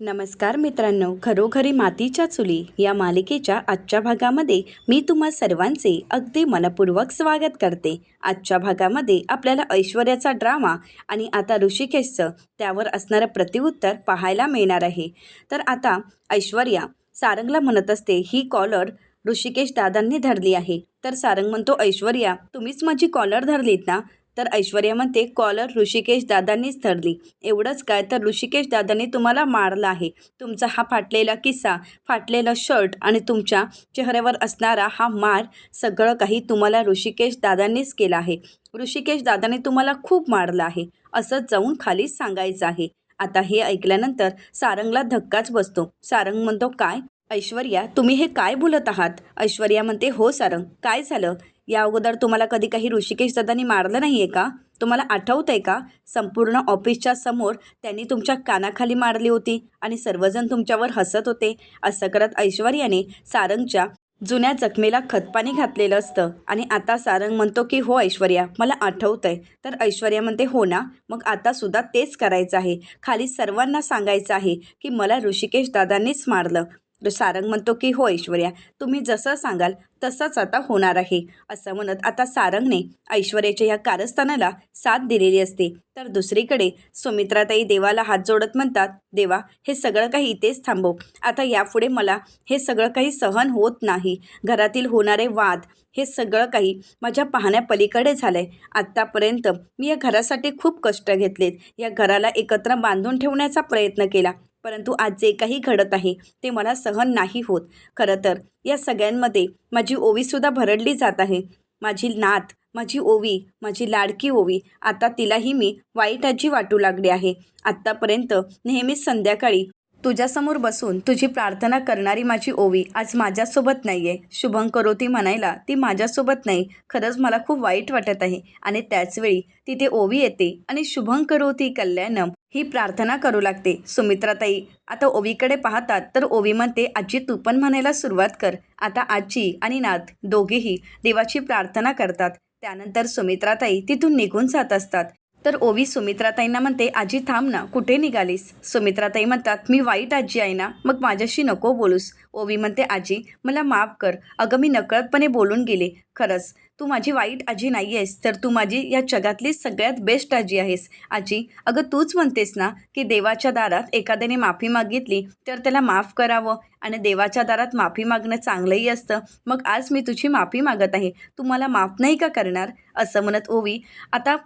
नमस्कार मित्रांनो खरोखरी मातीच्या चुली या मालिकेच्या आजच्या भागामध्ये मी तुम्हा सर्वांचे अगदी मनपूर्वक स्वागत करते. आजच्या भागामध्ये आपल्याला ऐश्वर्याचा ड्रामा आणि आता ऋषिकेशचं त्यावर असणारं प्रतिउत्तर पाहायला मिळणार आहे. तर आता ऐश्वर्या सारंगला म्हणत असते ही कॉलर ऋषिकेश दादांनी धरली आहे. तर सारंग म्हणतो ऐश्वर्या तुम्हीच माझी कॉलर धरलीत ना? तर ऐश्वर्या म्हणते कॉलर ऋषिकेश दादांनीच धरली. एवढंच काय तर ऋषिकेश दादांनी तुम्हाला मारलं आहे. तुमचा हा फाटलेला किस्सा फाटलेलं शर्ट आणि तुमच्या चेहऱ्यावर असणारा हा मार सगळं काही तुम्हाला ऋषिकेश दादांनीच केला आहे. ऋषिकेश दादाने तुम्हाला खूप मारलं आहे. असं जाऊन खाली सांगायचं आहे. आता हे ऐकल्यानंतर सारंगला धक्काच बसतो. सारंग म्हणतो काय? ऐश्वर्या तुम्ही हे काय बोलत आहात? ऐश्वर्या म्हणते हो सारंग काय झालं? या अगोदर तुम्हाला कधी काही ऋषिकेश दादांनी मारलं नाही आहे का? तुम्हाला आठवतं आहे का? संपूर्ण ऑफिसच्या समोर त्यांनी तुमच्या कानाखाली मारली होती आणि सर्वजण तुमच्यावर हसत होते. असं करत ऐश्वर्याने सारंगच्या जुन्या जखमेला खतपाणी घातलेलं असतं. आणि आता सारंग म्हणतो की हो ऐश्वर्या मला आठवतं आहे तर ऐश्वर्या म्हणते हो ना मग आता सुद्धा तेच करायचं आहे. खाली सर्वांना सांगायचं आहे की मला ऋषिकेश दादांनीच मारलं. तर सारंग म्हणतो की हो ऐश्वर्या तुम्ही जसं सांगाल तसंच आता होणार आहे असं म्हणत आता सारंगने ऐश्वर्याच्या या कारस्थानाला साथ दिलेली असते. तर दुसरीकडे सुमित्राताई देवाला हात जोडत म्हणतात देवा हे सगळं काही इथेच थांबव. आता यापुढे मला हे सगळं काही सहन होत नाही. घरातील होणारे वाद हे सगळं काही माझ्या पाहण्यापलीकडे झालं आहे आत्तापर्यंत मी या घरासाठी खूप कष्ट घेतलेत. या घराला एकत्र बांधून ठेवण्याचा प्रयत्न केला. परंतु आज जे काही घडत आहे ते मला सहन नाही होत. खरं तर या सगळ्यांमध्ये माझी ओवीसुद्धा भरडली जात आहे. माझी नात माझी ओवी माझी लाडकी ओवी आता तिलाही मी वाईट आजी वाटू लागली आहे. आत्तापर्यंत नेहमीच संध्याकाळी तुझ्यासमोर बसून तुझी प्रार्थना करणारी माझी ओवी आज माझ्यासोबत नाही आहे शुभं करोती म्हणायला ती माझ्यासोबत नाही. खरंच मला खूप वाईट वाटत आहे आणि त्याचवेळी तिथे ओवी येते आणि शुभं करोती कल्याणम ही प्रार्थना करू लागते. सुमित्राताई आता ओवीकडे पाहतात तर ओवी म्हणते आजी तू पण म्हणायला सुरुवात कर. आता आजी आणि नाथ दोघेही देवाची प्रार्थना करतात. त्यानंतर सुमित्राताई तिथून निघून जात असतात. तर ओवी सुमित्राताईंना म्हणते आजी थांब ना कुठे निघालीस? सुमित्राताई म्हणतात मी वाईट आजी आहे ना मग माझ्याशी नको बोलूस. ओवी म्हणते आजी मला माफ कर. अगं मी नकळतपणे बोलून गेले. खरंच तू माझी वाईट आजी नाही आहेस तर तू माझी या जगातली सगळ्यात बेस्ट आजी आहेस. आजी अगं तूच म्हणतेस ना की देवाच्या दारात एखाद्याने माफी मागितली तर त्याला माफ करावं. आणि देवाच्या दारात माफी मागणं चांगलंही असतं. मग आज मी तुझी माफी मागत आहे. तू मला माफ नाही का करणार? असं म्हणत ओवी आता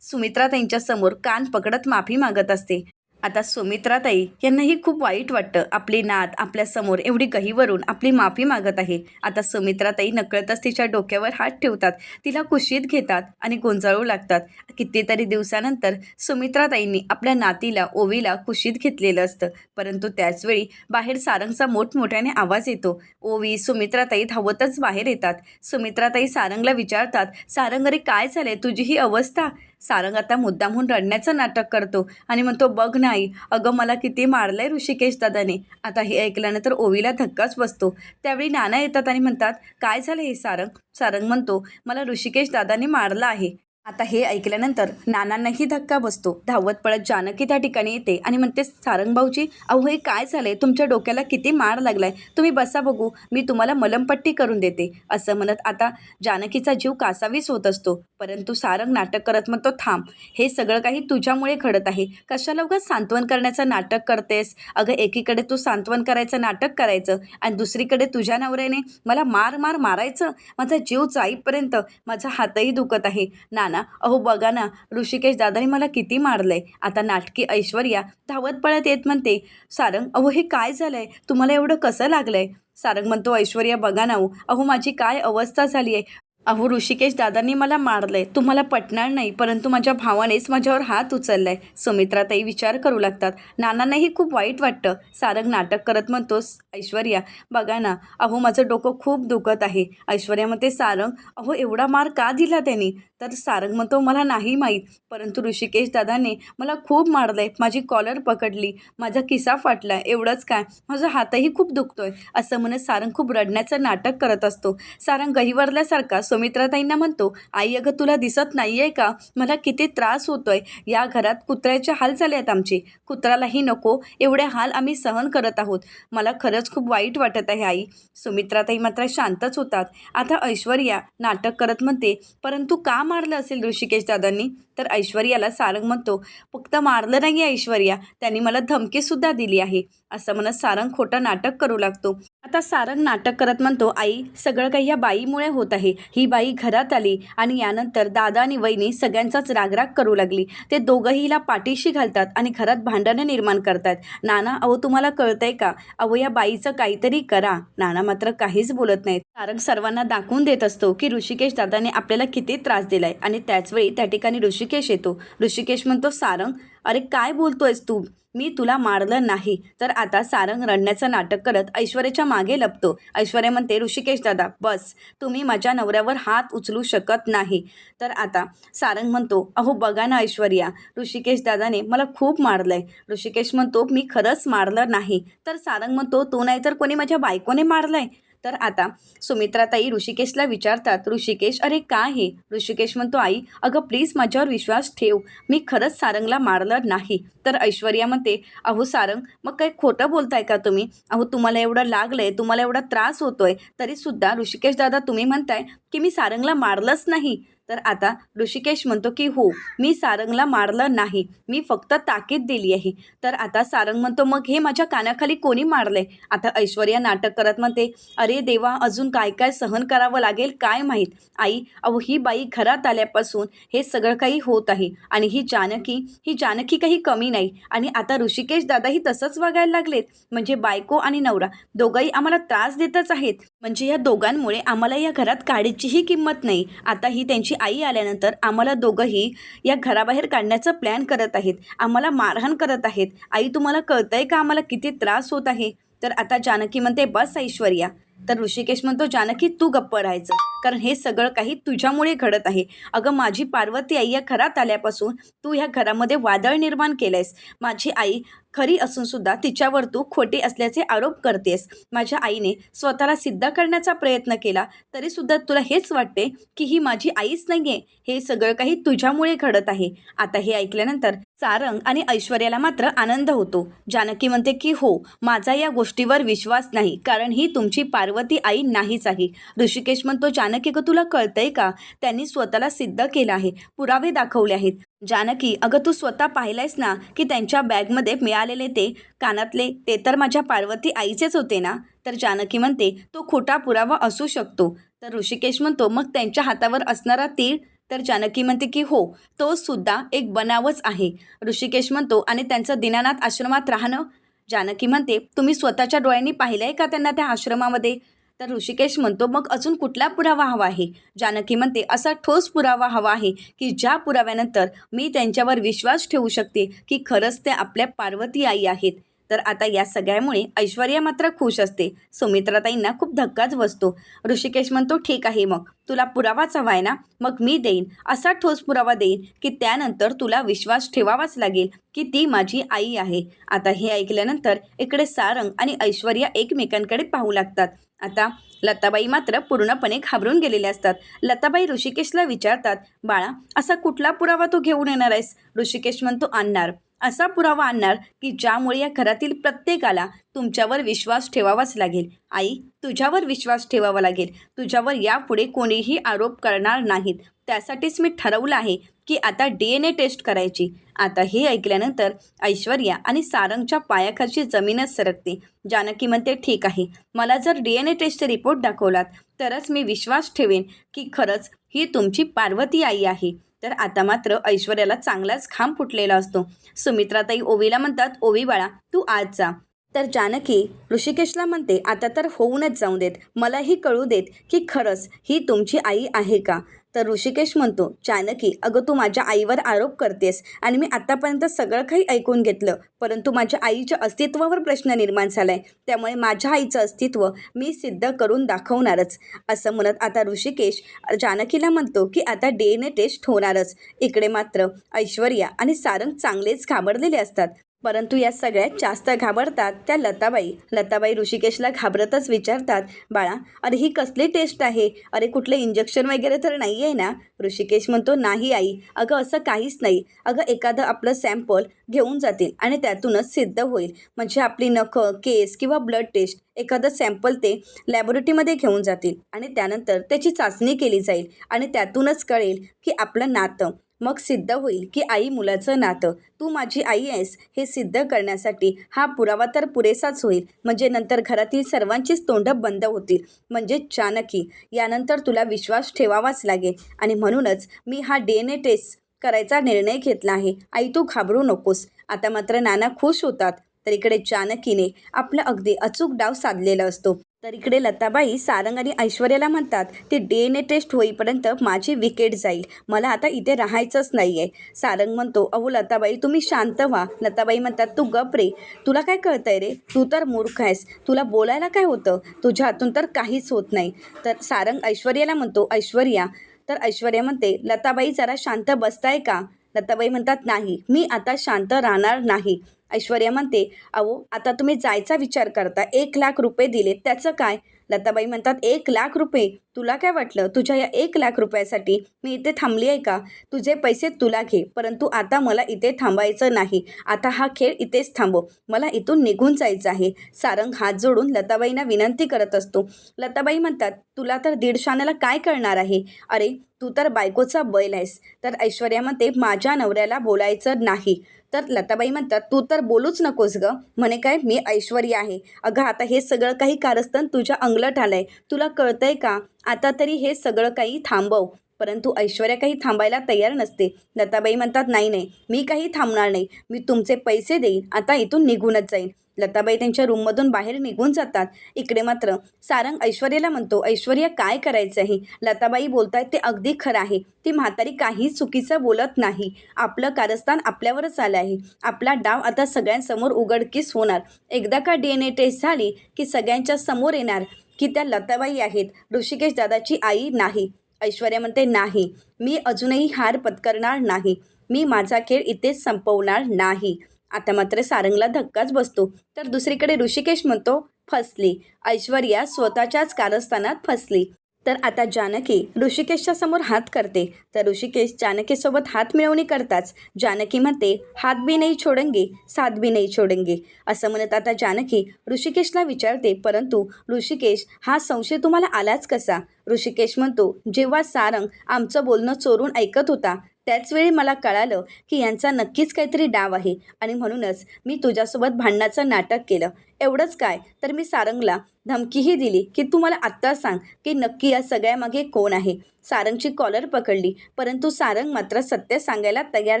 सुमित्रा त्यांच्यासमोर कान पकडत माफी मागत असते. आता सुमित्राताई यांनाही खूप वाईट वाटतं. आपली नात आपल्यासमोर एवढी गहीवरून आपली माफी मागत आहे. आता सुमित्राताई नकळतच तिच्या डोक्यावर हात ठेवतात. तिला कुशीत घेतात आणि गोंजाळू लागतात. कितीतरी दिवसानंतर सुमित्राताईंनी आपल्या नातीला ओवीला कुशीत घेतलेलं असतं. परंतु त्याचवेळी बाहेर सारंगचा मोठमोठ्याने आवाज येतो. ओवी सुमित्राताई धावतच बाहेर येतात. सुमित्राताई सारंगला विचारतात सारंग अरे काय झालंय? तुझी ही अवस्था? सारंग आता मुद्दामहून रडण्याचं नाटक करतो आणि म्हणतो बघ नाही अगं मला किती मारलंय ऋषिकेश दादाने. आता हे ऐकल्यानंतर ओवीला धक्काच बसतो. त्यावेळी नाना येतात आणि म्हणतात काय झालं हे सारंग? सारंग म्हणतो मला ऋषिकेश दादाने मारलं आहे. आता हे ऐकल्यानंतर नानांनाही धक्का बसतो. धावत पळत जानकी त्या ठिकाणी येते आणि म्हणते सारंग भाऊजी अहो हे काय झालंय? तुमच्या डोक्याला किती मार लागलाय? तुम्ही बसा बघू मी तुम्हाला मलमपट्टी करून देते. असं म्हणत आता जानकीचा जीव कासावीस होत असतो. परंतु सारंग नाटक करत म्हणतो थांब हे सगळं काही तुझ्यामुळे घडत आहे. कशाला उगाच सांत्वन करण्याचं नाटक करतेस? अगं एकीकडे तू सांत्वन करायचं नाटक करायचं आणि दुसरीकडे तुझ्या नवऱ्याने मला मार मार मारायचं? माझा जीव जाईपर्यंत माझा हातही दुखत आहे. नाना अहो बघा ना ऋषिकेश दादाने मला किती मारलंय. आता नाटकी ऐश्वर्या धावत पळत येत म्हणते सारंग अहो हे काय झालंय? तुम्हाला एवढं कसं लागलंय? सारंग म्हणतो ऐश्वर्या बघा ना हो, अहो माझी काय अवस्था झाली आहे अहो ऋषिकेश दादांनी मला मारलंय. तुम्हाला पटणार नाही परंतु माझ्या भावानेच माझ्यावर हात उचललाय. सुमित्राताई विचार करू लागतात. नानांनाही खूप वाईट वाटतं. सारंग नाटक करत म्हणतोस ऐश्वर्या बघा ना अहो माझं डोकं खूप दुखत आहे. ऐश्वर्या म्हणते सारंग अहो एवढा मार का दिला त्यांनी? तर सारंग म्हणतो मला नाही माहीत. परंतु ऋषिकेश दादाने मला खूप मारलंय. माझी कॉलर पकडली. माझा किसा फाटला एवढंच काय? माझा हातही खूप दुखतोय. असं म्हणत सारंग खूप रडण्याचं नाटक करत असतो. सारंग गहिवरल्यासारखा सुमित्राताईंना म्हणतो आई अगं तुला दिसत नाही आहे का? मला किती त्रास होतोय. या घरात कुत्र्याचे हाल झाले आहेत आमचे. कुत्रालाही नको. एवढे हाल आम्ही सहन करत आहोत. मला खरंच खूप वाईट वाटत आहे आई. सुमित्राताई मात्र शांतच होतात. आता ऐश्वर्या नाटक करत म्हणते परंतु का मारलं असेल ऋषिकेश दादांनी? तर ऐश्वर्याला सारंग म्हणतो फक्त मारलं नाही आहे ऐश्वर्या. त्यांनी मला धमकीसुद्धा दिली आहे. असं म्हणत सारंग खोटं नाटक करू लागतो. आता सारंग नाटक करत म्हणतो आई सगळं काही या बाईमुळे होत आहे. ही ही बाई घरात आली आणि यानंतर दादा आणि वहिनी सगळ्यांचाच रागराग करू लागली. ते दोघंही हिला पाठीशी घालतात आणि घरात भांडणं निर्माण करतात. नाना अहो तुम्हाला कळतंय का? अहो या बाईचं काहीतरी करा. नाना मात्र काहीच बोलत नाहीत. सारंग सर्वांना दाखवून देत असतो की ऋषिकेश दादाने आपल्याला किती त्रास दिलाय. आणि त्याचवेळी त्या ठिकाणी ऋषिकेश येतो. ऋषिकेश म्हणतो सारंग अरे काय बोलतोयस तू? मी तुला मारलं नाही. तर आता सारंग रडण्याचं नाटक करत ऐश्वर्याच्या मागे लपतो. ऐश्वर्या म्हणते ऋषिकेश दादा बस. तुम्ही माझ्या नवऱ्यावर हात उचलू शकत नाही. तर आता सारंग म्हणतो अहो बघा ना ऐश्वर्या ऋषिकेश दादाने मला खूप मारलंय. ऋषिकेश म्हणतो मी खरंच मारलं नाही. तर सारंग म्हणतो तो नाही तर कोणी माझ्या बायकोने मारलंय? तर आता सुमित्राताई ऋषिकेशला विचारतात ऋषिकेश अरे काय हे? ऋषिकेश म्हणतो आई अगं प्लीज माझ्यावर विश्वास ठेव. मी खरंच सारंगला मारलं नाही. तर ऐश्वर्या म्हणते अहो सारंग मग काही खोटं बोलताय का तुम्ही? अहो तुम्हाला एवढं लागलंय तुम्हाला एवढा त्रास होतोय. तरीसुद्धा ऋषिकेश दादा तुम्ही म्हणताय की मी सारंगला मारलंच नाही. तर आता ऋषिकेश म्हणतो की हो मी सारंगला मारलं नाही. मी फक्त ताकीद दिली आहे. तर आता सारंग म्हणतो मग हे माझ्या कानाखाली कोणी मारलंय? आता ऐश्वर्या नाटक करत म्हणते अरे देवा अजून काय काय सहन करावं लागेल काय माहीत? आई अहो ही बाई घरात आल्यापासून हे सगळं काही होत आहे आणि ही जानकी ही जानकी काही कमी नाही. आणि आता ऋषिकेश दादाही तसंच वागायला लागलेत. म्हणजे बायको आणि नवरा दोघंही आम्हाला त्रास देतच आहेत. म्हणजे या दोघांमुळे आम्हाला या घरात काडीचीही किंमत नाही. आता ही त्यांची आई आल्यानंतर आम्हाला दोघंही या घराबाहेर काढण्याचा प्लॅन करत आहेत. आम्हाला मारहाण करत आहेत. आई तुम्हाला कळतंय का आम्हाला किती त्रास होत आहे? तर आता जानकी म्हणते बस ऐश्वर्या. तर ऋषिकेश म्हणतो जानकी तू गप्प राहायचं. कारण हे सगळं काही तुझ्यामुळे घडत आहे. अगं माझी पार्वती आई या घरात आल्यापासून तू ह्या घरामध्ये वादळ निर्माण केलंयस. माझी आई खरी असूनसुद्धा तिच्यावर तू खोटी असल्याचे आरोप करतेस. माझ्या आईने स्वतःला सिद्ध करण्याचा प्रयत्न केला तरीसुद्धा तुला हेच वाटते की ही माझी आईच नाही आहे हे सगळं काही तुझ्यामुळे घडत आहे. आता हे ऐकल्यानंतर सारंग आणि ऐश्वर्याला मात्र आनंद होतो. जानकी म्हणते की हो माझा या गोष्टीवर विश्वास नाही कारण ही तुमची पार्वती आई नाहीच आहे. ऋषिकेश म्हणतो जान जानकी ग तुला कळतंय का? त्यांनी स्वतःला सिद्ध केलं आहे. पुरावे दाखवले आहेत. जानकी अगं तू स्वतः पाहिलंयस ना की त्यांच्या बॅगमध्ये मिळालेले ते कानातले ते तर माझ्या पार्वती आईचेच होते ना? तर जानकी म्हणते तो खोटा पुरावा असू शकतो. तर ऋषिकेश म्हणतो मग त्यांच्या हातावर असणारा तीळ? तर जानकी म्हणते की हो तो सुद्धा एक बनावच आहे. ऋषिकेश म्हणतो आणि त्यांचं दीनानाथ आश्रमात राहणं? जानकी म्हणते तुम्ही स्वतःच्या डोळ्यांनी पाहिलं आहे का त्यांना त्या आश्रमामध्ये? तर ऋषिकेश म्हणतो मग अजून कुठला पुरावा हवा आहे? जानकी म्हणते असा ठोस पुरावा हवा आहे की ज्या पुराव्यानंतर मी त्यांच्यावर विश्वास ठेवू शकते की खरंच ते आपल्या पार्वती आई आहेत. तर आता या सगळ्यामुळे ऐश्वर्या मात्र खुश असते. सुमित्राताईंना खूप धक्काच बसतो. ऋषिकेश म्हणतो ठीक आहे मग तुला पुरावाच हवा आहे ना? मग मी देईन. असा ठोस पुरावा देईन की त्यानंतर तुला विश्वास ठेवावाच लागेल की ती माझी आई आहे. आता हे ऐकल्यानंतर इकडे सारंग आणि ऐश्वर्या एकमेकांकडे पाहू लागतात. आता लताबाई मात्र पूर्णपणे घाबरून गेलेल्या असतात. लताबाई ऋषिकेशला विचारतात बाळा असा कुठला पुरावा तू घेऊन येणार आहेस? ऋषिकेश म्हणतो आणणार असा पुरावा आणणार की ज्यामुळे या घरातील प्रत्येकाला तुमच्यावर विश्वास ठेवावाच लागेल. आई तुझ्यावर विश्वास ठेवावा लागेल. तुझ्यावर यापुढे कोणीही आरोप करणार नाहीत. त्यासाठीच मी ठरवलं आहे की आता डी एन ए टेस्ट करायची. आता हे ऐकल्यानंतर ऐश्वर्या आणि सारंगच्या पायाखालची जमीनच सरकते. जानकी म्हणते ठीक आहे. मला जर डी एन ए टेस्टचे रिपोर्ट दाखवलात तरच मी विश्वास ठेवेन की खरंच ही तुमची पार्वती आई आहे. तर आता मात्र ऐश्वर्याला चांगलाच खांब फुटलेला असतो. सुमित्राताई ओवीला म्हणतात ओवी बाळा तू आज जा. तर जानकी ऋषिकेशला म्हणते आता तर होऊनच जाऊ देत. मलाही कळू देत की खरंच ही तुमची आई आहे का? तर ऋषिकेश म्हणतो जानकी अगं तू माझ्या आईवर आरोप करतेस आणि मी आत्तापर्यंत सगळं काही ऐकून घेतलं परंतु माझ्या आईच्या अस्तित्वावर प्रश्न निर्माण झाला आहे त्यामुळे माझ्या आईचं अस्तित्व मी सिद्ध करून दाखवणारच. असं म्हणत आता ऋषिकेश जानकीला म्हणतो की आता डी एन ए टेस्ट होणारच. इकडे मात्र ऐश्वर्या आणि सारंग चांगलेच घाबरलेले असतात. परंतु या सगळ्यात जास्त घाबरतात त्या लताबाई. लताबाई ऋषिकेशला घाबरतच विचारतात बाळा अरे ही कसली टेस्ट आहे? अरे कुठले इंजेक्शन वगैरे तर नाही आहे ना? ऋषिकेश म्हणतो नाही आई अगं असं काहीच नाही. अगं एखादं आपलं सॅम्पल घेऊन जातील आणि त्यातूनच सिद्ध होईल. म्हणजे आपली नखं केस किंवा ब्लड टेस्ट एखादं सॅम्पल ते लॅबोरेटरीमध्ये घेऊन जातील आणि त्यानंतर त्याची चाचणी केली जाईल आणि त्यातूनच कळेल की आपलं नातं मग सिद्ध होईल की आई मुलाचं नातं तू माझी आई आहेस हे सिद्ध करण्यासाठी हा पुरावा तर पुरेसाच होईल. म्हणजे नंतर घरातील सर्वांचीच तोंडं बंद होतील. म्हणजे चानकी यानंतर तुला विश्वास ठेवावाच लागेल. आणि म्हणूनच मी हा डी एन ए टेस्ट करायचा निर्णय घेतला आहे. आई तू घाबरू नकोस. आता मात्र नाना खुश होतात. तर इकडे चानकीने आपला अगदी अचूक डाव साधलेला असतो. तर इकडे लताबाई सारंग आणि ऐश्वर्याला म्हणतात ते डी एन ए टेस्ट होईपर्यंत माझी विकेट जाईल. मला आता इथे राहायचंच नाही आहे सारंग म्हणतो अहो लताबाई तुम्ही शांत व्हा. लताबाई म्हणतात तू गप रे. तुला काय कळतंय रे? तू तर मूर्ख आहेस. तुला बोलायला काय होतं? तुझ्या हातून तर काहीच होत नाही. तर सारंग ऐश्वर्याला म्हणतो ऐश्वर्या. तर ऐश्वर्या म्हणते लताबाई जरा शांत बसताय का? लताबाई म्हणतात नाही. मी आता शांत राहणार नाही. ऐश्वर्या म्हणते अहो आता तुम्ही जायचा विचार करता एक लाख रुपये दिले त्याचं काय? लताबाई म्हणतात एक लाख रुपये? तुला काय वाटलं? तुझ्या या एक लाख रुपयासाठी मी इथे थांबली आहे का? तुझे पैसे तुला घे परंतु आता मला इथे थांबायचं नाही. आता हा खेळ इथेच थांबव. मला इथून निघून जायचं आहे. सारंग हात जोडून लताबाईंना विनंती करत असतो. लताबाई म्हणतात तुला तर दीडशानाला काय करणार आहे? अरे तू तर बायकोचा बैल आहेस. तर ऐश्वर्या म्हणते माझ्या नवऱ्याला बोलायचं नाही. तर लताबाई म्हणतात तू तर बोलूच नकोस ग. म्हणे काय मी ऐश्वर्या आहे. अगं आता हे सगळं काही कारस्थान तुझ्या अंगलट आलंय. तुला कळतंय का? आता तरी हे सगळं काही थांबव. परंतु ऐश्वर्या काही थांबायला तयार नसते. लताबाई म्हणतात नाही नाही. मी काही थांबणार नाही. मी तुमचे पैसे देईन. आता इथून निघूनच जाईन. लताबाई त्यांच्या रूममधून बाहेर निघून जातात. इकडे मात्र सारंग ऐश्वर्याला म्हणतो ऐश्वर्या काय करायचं आहे लताबाई बोलतायत ते अगदी खरं आहे. ती म्हातारी काही चुकीचं बोलत नाही. आपलं कारस्थान आपल्यावरच आलं आहे. आपला डाव आता सगळ्यांसमोर उघडकीस होणार. एकदा का डी एन ए टेस्ट झाली की सगळ्यांच्या समोर येणार की त्या लताबाई आहेत. ऋषिकेश दादाची आई नाही. ऐश्वर्या म्हणते नाही. मी अजूनही हार पत्करणार नाही. मी माझा खेळ इथेच संपवणार नाही. आता मात्र सारंगला धक्काच बसतो. तर दुसरीकडे ऋषिकेश म्हणतो फसली. ऐश्वर्या स्वतःच्याच कारस्थानात फसली. तर आता जानकी ऋषिकेशच्या समोर हात करते. तर ऋषिकेश जानकीसोबत हात मिळवणी करताच. जानकी म्हणते हात बी नाही छोडंगे साथ बी नाही छोडंगे. असं म्हणत आता जानकी ऋषिकेशला विचारते परंतु ऋषिकेश हा संशय तुम्हाला आलाच कसा? ऋषिकेश म्हणतो जेव्हा सारंग आमचं बोलणं चोरून ऐकत होता त्याचवेळी मला कळालं की यांचा नक्कीच काहीतरी डाव आहे. आणि म्हणूनच मी तुझ्यासोबत भांडणाचं नाटक केलं. एवढंच काय? तर मी सारंगला धमकीही दिली की तू मला आत्ता सांग की नक्की या सगळ्यामागे कोण आहे. सारंगची कॉलर पकडली परंतु सारंग मात्र सत्य सांगायला तयार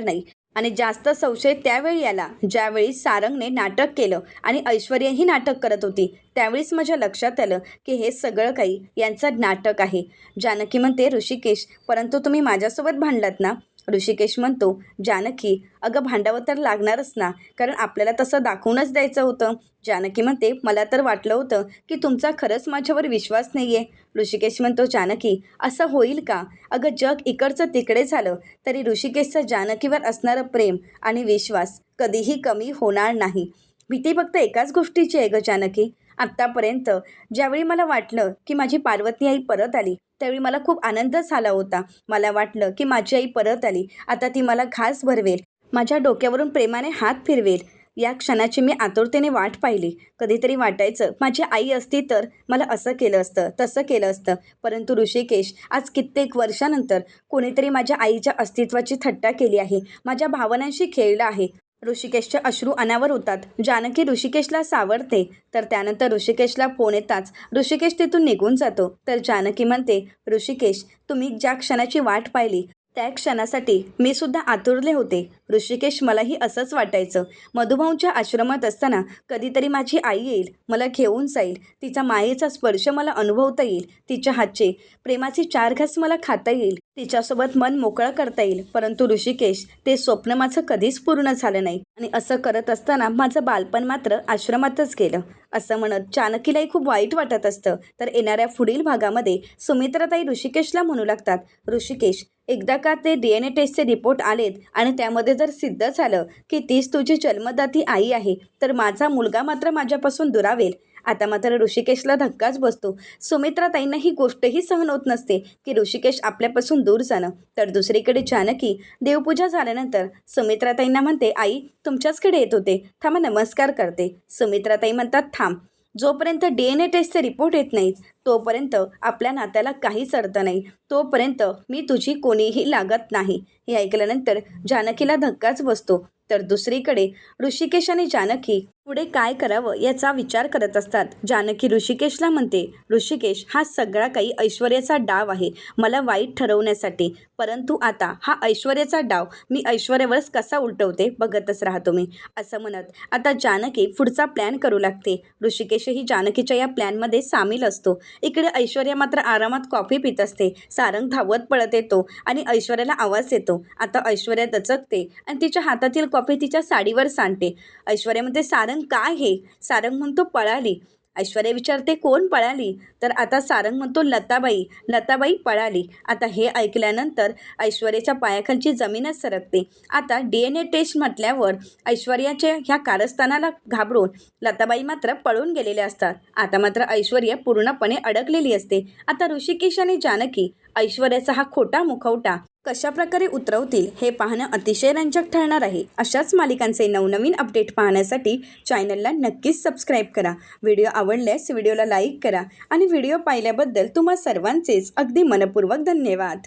नाही. आणि जास्त संशय त्यावेळी आला ज्यावेळी सारंगने नाटक केलं आणि ऐश्वर्याही नाटक करत होती. त्यावेळीच माझ्या लक्षात आलं की हे सगळं काही यांचं नाटक आहे. जानकी म्हणते ऋषिकेश परंतु तुम्ही माझ्यासोबत भांडलात ना? ऋषिकेश म्हणतो जानकी अगं भांडावं तर लागणारच ना कारण आपल्याला तसं दाखवूनच द्यायचं होतं. जानकी म्हणते मला तर वाटलं होतं की तुमचा खरंच माझ्यावर विश्वास नाही आहे ऋषिकेश म्हणतो जानकी असं होईल का? अगं जग इकडचं तिकडे झालं तरी ऋषिकेशचं जानकीवर असणारं प्रेम आणि विश्वास कधीही कमी होणार नाही. भीती फक्त एकाच गोष्टीची आहे गं जानकी. आत्तापर्यंत. ज्यावेळी मला वाटलं की माझी पार्वती आई परत आली त्यावेळी मला खूप आनंद झाला होता. मला वाटलं की माझी आई परत आली. आता ती मला घास भरवेल. माझ्या डोक्यावरून प्रेमाने हात फिरवेल. या क्षणाची मी आतुरतेने वाट पाहिली. कधीतरी वाटायचं माझी आई असती तर मला असं केलं असतं तसं केलं असतं. परंतु ऋषिकेश आज कित्येक वर्षानंतर कोणीतरी माझ्या आईच्या अस्तित्वाची थट्टा केली आहे. माझ्या भावनांशी खेळलं आहे. ऋषिकेशचे अश्रू अनावर होतात जानकी ऋषिकेशला सावरते. तर त्यानंतर ऋषिकेशला फोन येताच ऋषिकेश तिथून निघून जातो. तर जानकी म्हणते ऋषिकेश तुम्ही ज्या क्षणाची वाट पाहिली त्या क्षणासाठी मी सुद्धा आतुरले होते. ऋषिकेश मलाही असंच वाटायचं. मधुभाऊंच्या आश्रमात असताना कधीतरी माझी आई येईल मला घेऊन जाईल. तिचा मायेचा स्पर्श मला अनुभवता येईल. तिच्या हातचे प्रेमाचे चार घास मला खाता येईल. तिच्यासोबत मन मोकळं करता येईल. परंतु ऋषिकेश ते स्वप्न माझं कधीच पूर्ण झालं नाही. आणि असं करत असताना माझं बालपण मात्र आश्रमातच गेलं. असं म्हणत चाणकीलाही खूप वाईट वाटत असतं. तर येणाऱ्या पुढील भागामध्ये सुमित्राताई ऋषिकेशला म्हणू लागतात. ऋषिकेश एकदा का ते डी एन ए टेस्टचे रिपोर्ट आलेत आणि त्यामध्ये जर सिद्ध झालं की तीच तुझी जन्मदाती आई आहे तर माझा मुलगा मात्र माझ्यापासून दुरावेल. आता मात्र ऋषिकेशला धक्काच बसतो. सुमित्राताईंना ही गोष्टही सहन होत नसते की ऋषिकेश आपल्यापासून दूर जाणं. तर दुसरीकडे जानकी देवपूजा झाल्यानंतर सुमित्राताईंना म्हणते आई तुमच्याचकडे येत होते. थांबा नमस्कार करते. सुमित्राताई म्हणतात थांब. जोपर्यंत डी एन ए टेस्टचे रिपोर्ट येत नाहीत तोपर्यंत आपल्या नात्याला काहीच अर्थ नाही. तोपर्यंत मी तुझी कोणीही लागत नाही. हे ऐकल्यानंतर जानकीला धक्काच बसतो. तर दुसरीकडे ऋषिकेश आणि जानकी पुढे काय करावं याचा विचार करत असतात. जानकी ऋषिकेशला म्हणते ऋषिकेश हा सगळा काही ऐश्वर्याचा डाव आहे. मला वाईट ठरवण्यासाठी. परंतु आता हा ऐश्वर्याचा डाव मी ऐश्वर्यावरच कसा उलटवते? बघतच राहतो मी असं म्हणत आता जानकी पुढचा प्लॅन करू लागते. ऋषिकेशही जानकीच्या या प्लॅनमध्ये सामील असतो. इकडे ऐश्वर्या मात्र आरामात कॉफी पित असते. सारंग धावत पळत येतो आणि ऐश्वर्याला आवाज येतो आता ऐश्वर्या दचकते आणि तिच्या हातातील कॉफी तिच्या साडीवर सांडते. ऐश्वर्या म्हणते सारंग काय हे? सारंग म्हणतो पळाली. ऐश्वर्या विचारते कोण पळाली? तर आता सारंग म्हणतो लताबाई. लताबाई पळाली. आता हे ऐकल्यानंतर ऐश्वर्याच्या पायाखालची जमीनच सरकते. आता डी एन ए टेस्ट म्हटल्यावर ऐश्वर्याच्या ह्या कारस्थानाला घाबरून लताबाई मात्र पळून गेलेल्या असतात. आता मात्र ऐश्वर्या पूर्णपणे अडकलेली असते. आता ऋषिकेश आणि जानकी ऐश्वर्याचा हा खोटा मुखवटा कशा प्रकारे उतरवतील हे पाहणं अतिशय रंजक ठरणार आहे. अशाच मालिकांचे नवनवीन अपडेट पाहण्यासाठी चॅनलला नक्कीच सबस्क्राईब करा. व्हिडिओ आवडल्यास व्हिडिओला लाईक करा आणि व्हिडिओ पाहिल्याबद्दल तुम्हा सर्वांचेच अगदी मनपूर्वक धन्यवाद.